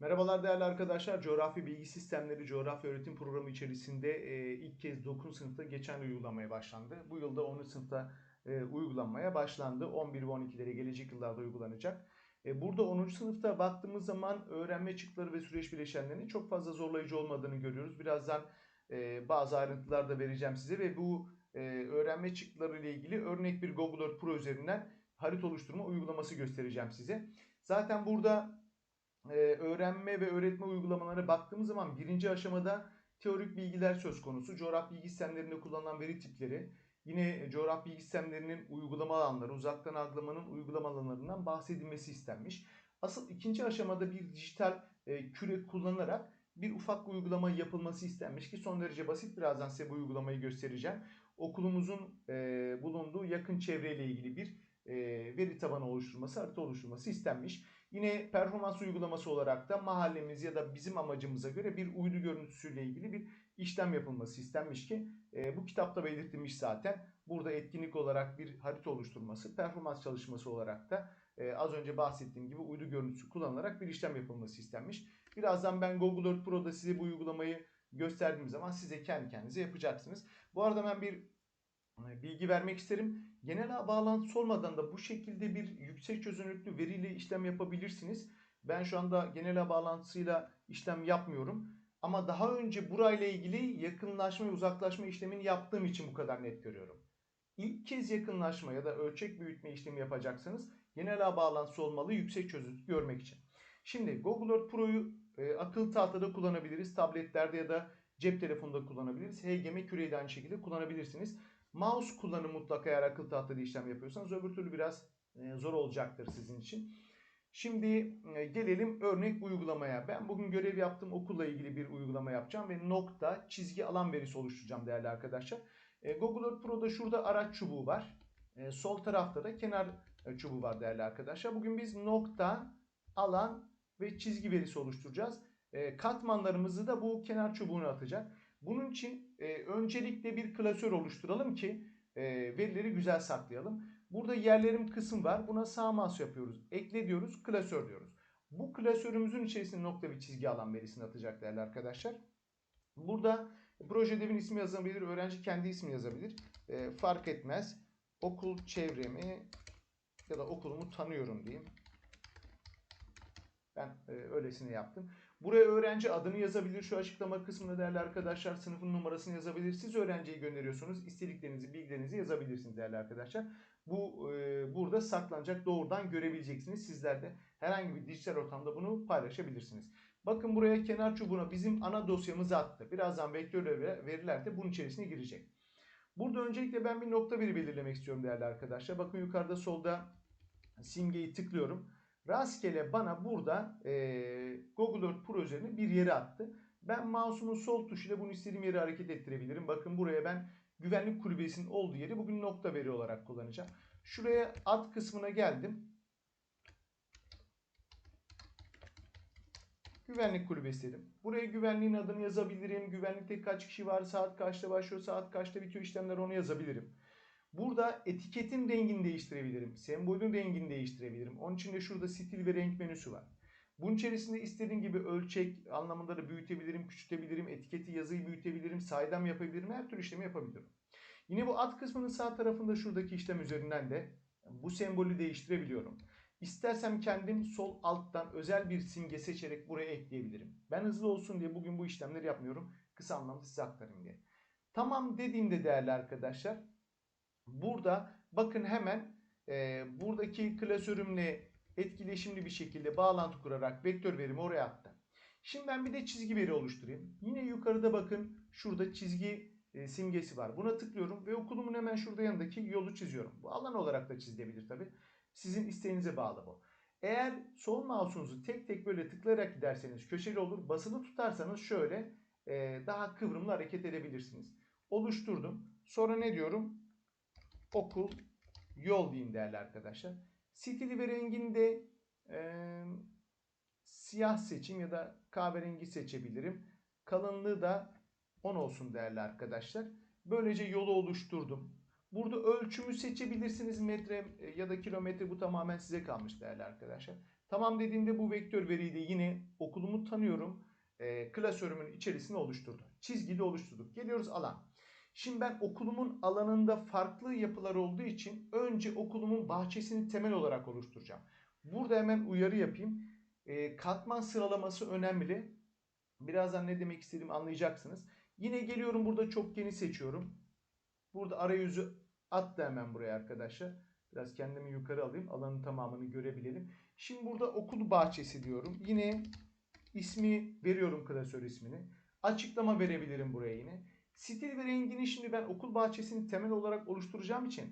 Merhabalar değerli arkadaşlar. Coğrafya Bilgi Sistemleri Coğrafya Öğretim Programı içerisinde e, ilk kez 9. sınıfta geçen uygulamaya başlandı. Bu yılda 10. sınıfta e, uygulanmaya başlandı. 11 ve 12'lere gelecek yıllarda uygulanacak. E, burada 10. sınıfta baktığımız zaman öğrenme çıktıları ve süreç bileşenlerinin çok fazla zorlayıcı olmadığını görüyoruz. Birazdan bazı ayrıntılar da vereceğim size ve bu öğrenme çıktıları ile ilgili örnek bir Google Earth Pro üzerinden harita oluşturma uygulaması göstereceğim size. Zaten burada öğrenme ve öğretme uygulamalarına baktığımız zaman birinci aşamada teorik bilgiler söz konusu. Coğrafya bilgi sistemlerinde kullanılan veri tipleri, yine coğrafya bilgi sistemlerinin uygulama alanları, uzaktan algılamanın uygulama alanlarından bahsedilmesi istenmiş. Asıl ikinci aşamada bir dijital e, küre kullanılarak bir ufak uygulama yapılması istenmiş ki son derece basit. Birazdan size bu uygulamayı göstereceğim. Okulumuzun e, bulunduğu yakın çevreyle ilgili bir e, veri tabanı oluşturması, harita oluşturması istenmiş. Yine performans uygulaması olarak da mahallemiz ya da bizim amacımıza göre bir uydu görüntüsüyle ilgili bir işlem yapılması istenmiş ki e, bu kitapta belirtilmiş zaten. Burada etkinlik olarak bir harita oluşturması, performans çalışması olarak da e, az önce bahsettiğim gibi uydu görüntüsü kullanılarak bir işlem yapılması istenmiş. Birazdan ben Google Earth Pro'da size bu uygulamayı gösterdiğim zaman size kendi kendinize yapacaksınız. Bu arada ben bir bilgi vermek isterim. Genel ağ bağlantısı olmadan da bu şekilde bir yüksek çözünürlüklü veriyle işlem yapabilirsiniz. Ben şu anda genel ağ bağlantısıyla işlem yapmıyorum. Ama daha önce burayla ilgili yakınlaşma ve uzaklaşma işlemini yaptığım için bu kadar net görüyorum. İlk kez yakınlaşma ya da ölçek büyütme işlemi yapacaksanız genel ağ bağlantısı olmalı yüksek çözünürlük görmek için. Şimdi Google Earth Pro'yu e, akıllı tahtada kullanabiliriz. Tabletlerde ya da cep telefonunda kullanabiliriz. HGM küreyi de aynı şekilde kullanabilirsiniz. Mouse kullanın mutlaka eğer akıllı tahtada işlem yapıyorsanız. Öbür türlü biraz e, zor olacaktır sizin için. Şimdi e, gelelim örnek uygulamaya. Ben bugün görev yaptığım okulla ilgili bir uygulama yapacağım ve nokta çizgi alan verisi oluşturacağım değerli arkadaşlar. E, Google Earth Pro'da şurada araç çubuğu var. Sol tarafta da kenar çubuğu var değerli arkadaşlar. Bugün biz nokta, alan ve çizgi verisi oluşturacağız. Katmanlarımızı da bu kenar çubuğuna atacak. Bunun için öncelikle bir klasör oluşturalım ki verileri güzel saklayalım. Burada yerlerim kısım var. Buna sağ mouse yapıyoruz. Ekle diyoruz. Klasör diyoruz. Bu klasörümüzün içerisine nokta ve çizgi alan verisini atacak değerli arkadaşlar. Burada proje devin ismi yazabilir. Öğrenci kendi ismi yazabilir. E, fark etmez. Okul çevremi ya da okulumu tanıyorum diyeyim. Ben e, öylesine yaptım. Buraya öğrenci adını yazabilir. Şu açıklama kısmında değerli arkadaşlar sınıfın numarasını yazabilir. Siz öğrenciyi gönderiyorsunuz. İstediklerinizi, bilgilerinizi yazabilirsiniz değerli arkadaşlar. Bu e, burada saklanacak. Doğrudan görebileceksiniz. Sizler de herhangi bir dijital ortamda bunu paylaşabilirsiniz. Bakın buraya kenar çubuğuna bizim ana dosyamızı attı. Birazdan vektör veriler de bunun içerisine girecek. Burada öncelikle ben bir nokta veri belirlemek istiyorum değerli arkadaşlar. Bakın yukarıda solda simgeyi tıklıyorum. Rastgele bana burada e, Google Earth Pro üzerine bir yere attı. Ben mouse'umun sol tuşuyla bunu istediğim yere hareket ettirebilirim. Bakın buraya ben güvenlik kulübesinin olduğu yeri bugün nokta veri olarak kullanacağım. Şuraya at kısmına geldim. Güvenlik kulübesi dedim. Buraya güvenliğin adını yazabilirim. Güvenlikte kaç kişi var, saat kaçta başlıyor, saat kaçta bitiyor işlemler onu yazabilirim. Burada etiketin rengini değiştirebilirim. Sembolün rengini değiştirebilirim. Onun için de şurada stil ve renk menüsü var. Bunun içerisinde istediğim gibi ölçek anlamında da büyütebilirim, küçültebilirim, etiketi yazıyı büyütebilirim, saydam yapabilirim, her türlü işlemi yapabilirim. Yine bu at kısmının sağ tarafında şuradaki işlem üzerinden de bu sembolü değiştirebiliyorum. İstersem kendim sol alttan özel bir simge seçerek buraya ekleyebilirim. Ben hızlı olsun diye bugün bu işlemleri yapmıyorum. Kısa anlamda size aktarayım diye. Tamam dediğimde değerli arkadaşlar Burada bakın hemen e, buradaki klasörümle etkileşimli bir şekilde bağlantı kurarak vektör verimi oraya attım. Şimdi ben bir de çizgi veri oluşturayım. Yine yukarıda bakın şurada çizgi e, simgesi var. Buna tıklıyorum ve okulumun hemen şurada yanındaki yolu çiziyorum. Bu alan olarak da çizilebilir tabi. Sizin isteğinize bağlı bu. Eğer sol mouse'unuzu tek tek böyle tıklayarak giderseniz köşeli olur. Basılı tutarsanız şöyle e, daha kıvrımlı hareket edebilirsiniz. Oluşturdum. Sonra ne diyorum? Okul, yol diyeyim değerli arkadaşlar. Stili ve renginde e, siyah seçim ya da kahverengi seçebilirim. Kalınlığı da 10 olsun değerli arkadaşlar. Böylece yolu oluşturdum. Burada ölçümü seçebilirsiniz metre ya da kilometre bu tamamen size kalmış değerli arkadaşlar. Tamam dediğimde bu vektör veriyi de yine okulumu tanıyorum. E, klasörümün içerisinde oluşturdu. Çizgide oluşturduk. Geliyoruz alan. Şimdi ben okulumun alanında farklı yapılar olduğu için önce okulumun bahçesini temel olarak oluşturacağım. Burada hemen uyarı yapayım. E, katman sıralaması önemli. Birazdan ne demek istediğimi anlayacaksınız. Yine geliyorum burada çokgeni seçiyorum. Burada arayüzü attı hemen buraya arkadaşlar. Biraz kendimi yukarı alayım. Alanın tamamını görebilelim. Şimdi burada okul bahçesi diyorum. Yine ismi veriyorum klasör ismini. Açıklama verebilirim buraya yine. Stil ve rengini şimdi ben okul bahçesini temel olarak oluşturacağım için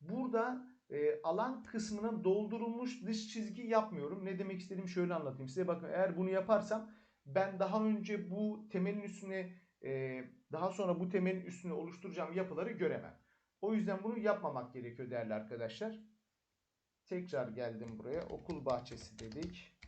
burada e, alan kısmına doldurulmuş dış çizgi yapmıyorum. Ne demek istediğimi şöyle anlatayım size. Bakın eğer bunu yaparsam ben daha önce bu temelin üstüne e, daha sonra bu temelin üstüne oluşturacağım yapıları göremem. O yüzden bunu yapmamak gerekiyor değerli arkadaşlar. Tekrar geldim buraya. Okul bahçesi dedik.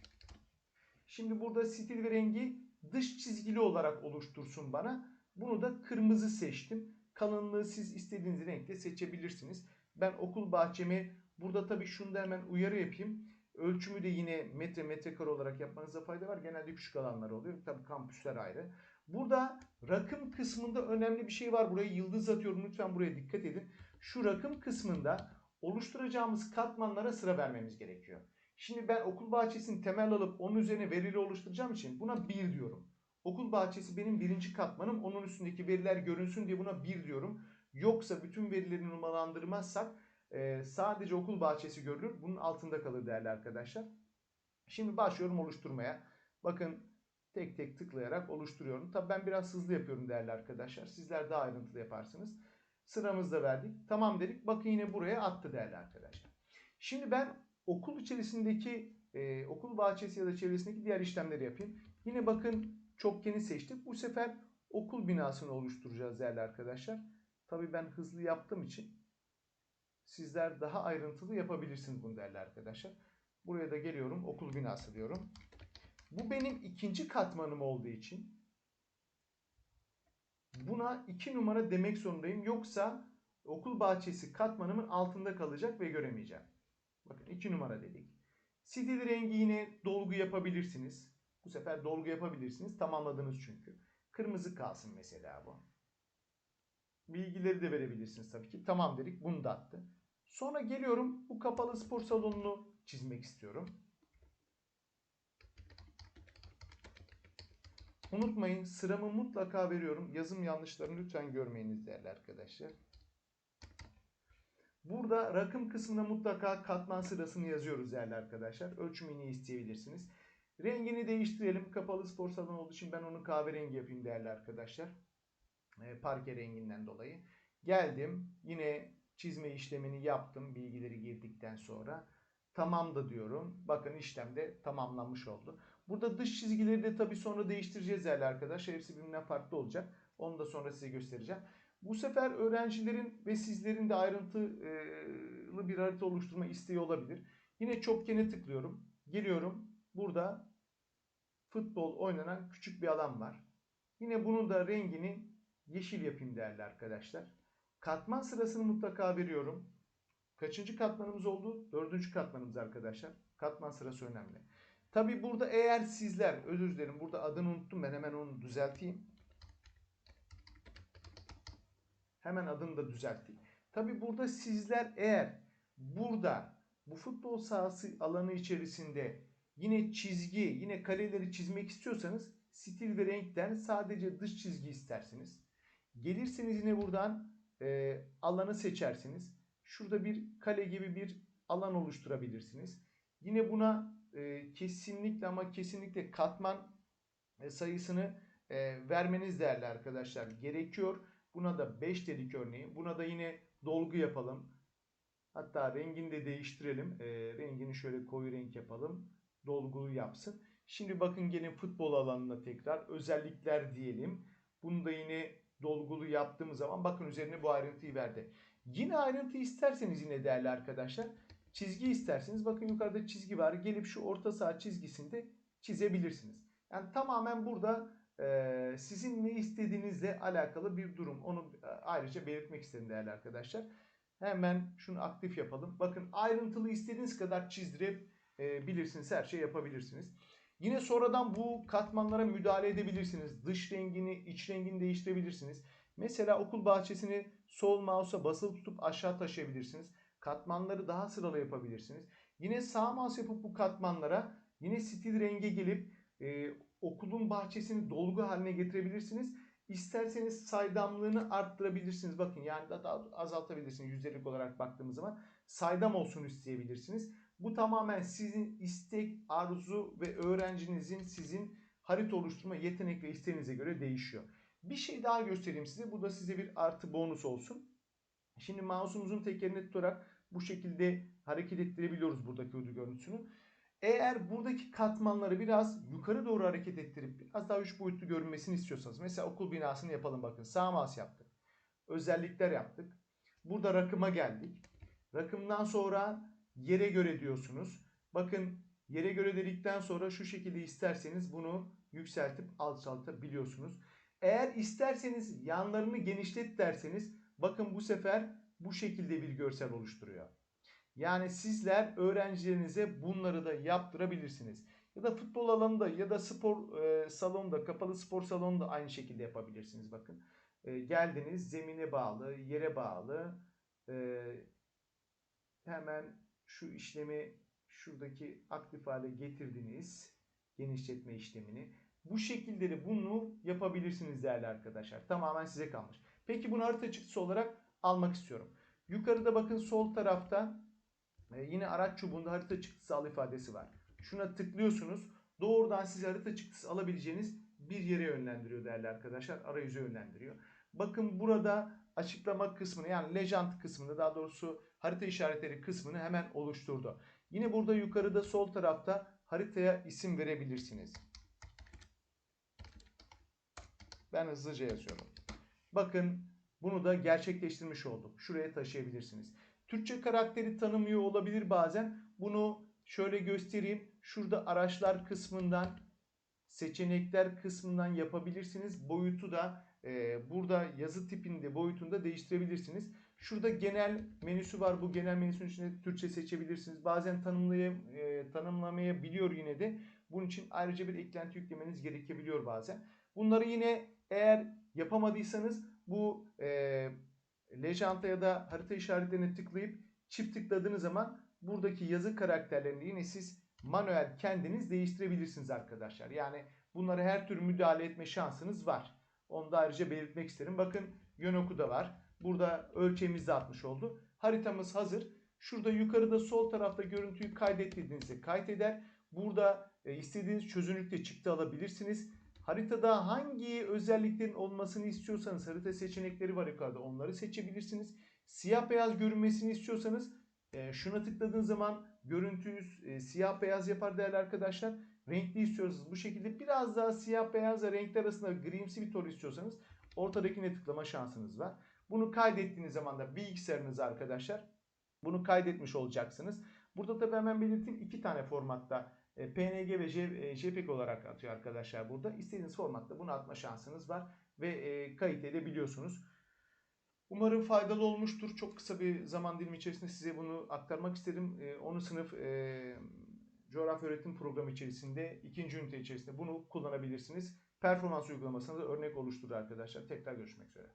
Şimdi burada stil ve rengi dış çizgili olarak oluştursun bana. Bunu da kırmızı seçtim. Kalınlığı siz istediğiniz renkte seçebilirsiniz. Ben okul bahçemi burada tabii şunu da hemen uyarı yapayım. Ölçümü de yine metre metrekare olarak yapmanıza fayda var. Genelde küçük alanlar oluyor. Tabii kampüsler ayrı. Burada rakım kısmında önemli bir şey var. Buraya yıldız atıyorum. Lütfen buraya dikkat edin. Şu rakım kısmında oluşturacağımız katmanlara sıra vermemiz gerekiyor. Şimdi ben okul bahçesini temel alıp onun üzerine verili oluşturacağım için buna 1 diyorum. Okul bahçesi benim birinci katmanım. Onun üstündeki veriler görünsün diye buna 1 diyorum. Yoksa bütün verileri numaralandırmazsak e, sadece okul bahçesi görülür. Bunun altında kalır değerli arkadaşlar. Şimdi başlıyorum oluşturmaya. Bakın tek tek tıklayarak oluşturuyorum. Tabi ben biraz hızlı yapıyorum değerli arkadaşlar. Sizler daha ayrıntılı yaparsınız. Sıramızda verdik. Tamam dedik. Bakın yine buraya attı değerli arkadaşlar. Şimdi ben okul içerisindeki e, okul bahçesi ya da çevresindeki diğer işlemleri yapayım. Yine bakın çokgeni seçtik. Bu sefer okul binasını oluşturacağız değerli arkadaşlar. Tabii ben hızlı yaptığım için sizler daha ayrıntılı yapabilirsiniz bunu değerli arkadaşlar. Buraya da geliyorum okul binası diyorum. Bu benim ikinci katmanım olduğu için buna iki numara demek zorundayım. Yoksa okul bahçesi katmanımın altında kalacak ve göremeyeceğim. Bakın iki numara dedik. Stil rengi yine dolgu yapabilirsiniz. Bu sefer dolgu yapabilirsiniz. Tamamladınız çünkü. Kırmızı kalsın mesela bu. Bilgileri de verebilirsiniz tabii ki. Tamam dedik. Bunu da attı. Sonra geliyorum bu kapalı spor salonunu çizmek istiyorum. Unutmayın sıramı mutlaka veriyorum. Yazım yanlışlarını lütfen görmeyiniz değerli arkadaşlar. Burada rakım kısmına mutlaka katman sırasını yazıyoruz değerli arkadaşlar. Ölçümünü isteyebilirsiniz. Rengini değiştirelim. Kapalı spor salonu olduğu için ben onu kahverengi yapayım değerli arkadaşlar. E, parke renginden dolayı. Geldim. Yine çizme işlemini yaptım bilgileri girdikten sonra. Tamam da diyorum. Bakın işlem de tamamlanmış oldu. Burada dış çizgileri de tabii sonra değiştireceğiz değerli arkadaşlar. Hepsi birbirinden farklı olacak. Onu da sonra size göstereceğim. Bu sefer öğrencilerin ve sizlerin de ayrıntılı bir harita oluşturma isteği olabilir. Yine çokgene tıklıyorum. Geliyorum. Burada futbol oynanan küçük bir alan var. Yine bunun da rengini yeşil yapayım değerli arkadaşlar. Katman sırasını mutlaka veriyorum. Kaçıncı katmanımız oldu? Dördüncü katmanımız arkadaşlar. Katman sırası önemli. Tabi burada eğer sizler, özür dilerim burada adını unuttum ben hemen onu düzelteyim. Hemen adını da düzelteyim. Tabi burada sizler eğer burada bu futbol sahası alanı içerisinde yine çizgi, yine kareleri çizmek istiyorsanız stil ve renkten sadece dış çizgi istersiniz. Gelirseniz yine buradan e, alanı seçersiniz. Şurada bir kale gibi bir alan oluşturabilirsiniz. Yine buna e, kesinlikle ama kesinlikle katman e, sayısını e, vermeniz değerli arkadaşlar gerekiyor. Buna da 5 dedik örneğin. Buna da yine dolgu yapalım. Hatta rengini de değiştirelim. E, rengini şöyle koyu renk yapalım. Dolguyu yapsın. Şimdi bakın gelin futbol alanına tekrar özellikler diyelim. Bunu da yine dolgulu yaptığımız zaman bakın üzerine bu ayrıntıyı verdi. Yine ayrıntı isterseniz yine değerli arkadaşlar çizgi isterseniz bakın yukarıda çizgi var. Gelip şu orta saha çizgisinde çizebilirsiniz. Yani tamamen burada e, sizin ne istediğinizle alakalı bir durum. Onu e, ayrıca belirtmek istedim değerli arkadaşlar. Hemen şunu aktif yapalım. Bakın ayrıntılı istediğiniz kadar çizdirip e, bilirsiniz her şey yapabilirsiniz. Yine sonradan bu katmanlara müdahale edebilirsiniz. Dış rengini, iç rengini değiştirebilirsiniz. Mesela okul bahçesini sol mouse'a basılı tutup aşağı taşıyabilirsiniz. Katmanları daha sıralı yapabilirsiniz. Yine sağ mouse yapıp bu katmanlara yine stil renge gelip e, okulun bahçesini dolgu haline getirebilirsiniz. İsterseniz saydamlığını arttırabilirsiniz. Bakın yani da daha azaltabilirsiniz yüzdelik olarak baktığımız zaman. Saydam olsun isteyebilirsiniz. Bu tamamen sizin istek, arzu ve öğrencinizin sizin harita oluşturma yetenek ve isteğinize göre değişiyor. Bir şey daha göstereyim size. Bu da size bir artı bonus olsun. Şimdi mouse'umuzun tekerini tutarak bu şekilde hareket ettirebiliyoruz buradaki uydu görüntüsünü. Eğer buradaki katmanları biraz yukarı doğru hareket ettirip biraz daha üç boyutlu görünmesini istiyorsanız. Mesela okul binasını yapalım bakın. Sağ mouse yaptık. Özellikler yaptık. Burada rakıma geldik. Rakımdan sonra yere göre diyorsunuz. Bakın yere göre dedikten sonra şu şekilde isterseniz bunu yükseltip alçaltabiliyorsunuz. Eğer isterseniz yanlarını genişlet derseniz bakın bu sefer bu şekilde bir görsel oluşturuyor. Yani sizler öğrencilerinize bunları da yaptırabilirsiniz. Ya da futbol alanında ya da spor e, salonunda, kapalı spor salonunda aynı şekilde yapabilirsiniz. Bakın e, geldiniz zemine bağlı, yere bağlı. E, hemen şu işlemi şuradaki aktif hale getirdiniz. Genişletme işlemini. Bu şekilde de bunu yapabilirsiniz değerli arkadaşlar. Tamamen size kalmış. Peki bunu harita çıktısı olarak almak istiyorum. Yukarıda bakın sol tarafta e, yine araç çubuğunda harita çıktısı al ifadesi var. Şuna tıklıyorsunuz. Doğrudan size harita çıktısı alabileceğiniz bir yere yönlendiriyor değerli arkadaşlar. Arayüzü yönlendiriyor. Bakın burada açıklama kısmını yani legend kısmını daha doğrusu harita işaretleri kısmını hemen oluşturdu. Yine burada yukarıda sol tarafta haritaya isim verebilirsiniz. Ben hızlıca yazıyorum. Bakın bunu da gerçekleştirmiş olduk. Şuraya taşıyabilirsiniz. Türkçe karakteri tanımıyor olabilir bazen. Bunu şöyle göstereyim. Şurada araçlar kısmından seçenekler kısmından yapabilirsiniz. Boyutu da e, burada yazı tipinde boyutunda değiştirebilirsiniz. Şurada genel menüsü var. Bu genel menüsünün içinde Türkçe seçebilirsiniz. Bazen tanımlaya, e, tanımlamayabiliyor yine de. Bunun için ayrıca bir eklenti yüklemeniz gerekebiliyor bazen. Bunları yine eğer yapamadıysanız bu e, lejanta ya da harita işaretlerine tıklayıp çift tıkladığınız zaman buradaki yazı karakterlerini yine siz manuel kendiniz değiştirebilirsiniz arkadaşlar. Yani bunlara her türlü müdahale etme şansınız var. Onu da ayrıca belirtmek isterim. Bakın yön oku da var. Burada ölçeğimiz de atmış oldu. Haritamız hazır. Şurada yukarıda sol tarafta görüntüyü kaydettiğinizde kaydeder. Burada e, istediğiniz çözünürlükte çıktı alabilirsiniz. Haritada hangi özelliklerin olmasını istiyorsanız harita seçenekleri var yukarıda onları seçebilirsiniz. Siyah beyaz görünmesini istiyorsanız e, şuna tıkladığınız zaman görüntüyü e, siyah beyaz yapar değerli arkadaşlar. Renkli istiyorsanız bu şekilde biraz daha siyah beyazla renkler arasında grimsi bir ton istiyorsanız ortadakine tıklama şansınız var. Bunu kaydettiğiniz zaman da bilgisayarınıza arkadaşlar bunu kaydetmiş olacaksınız. Burada tabii hemen belirteyim iki tane formatta PNG ve JPEG olarak atıyor arkadaşlar burada. İstediğiniz formatta bunu atma şansınız var ve e, kayıt edebiliyorsunuz. Umarım faydalı olmuştur. Çok kısa bir zaman dilimi içerisinde size bunu aktarmak istedim. 10. sınıf e, coğrafya öğretim programı içerisinde ikinci ünite içerisinde bunu kullanabilirsiniz. Performans uygulamasında da örnek oluşturur arkadaşlar. Tekrar görüşmek üzere.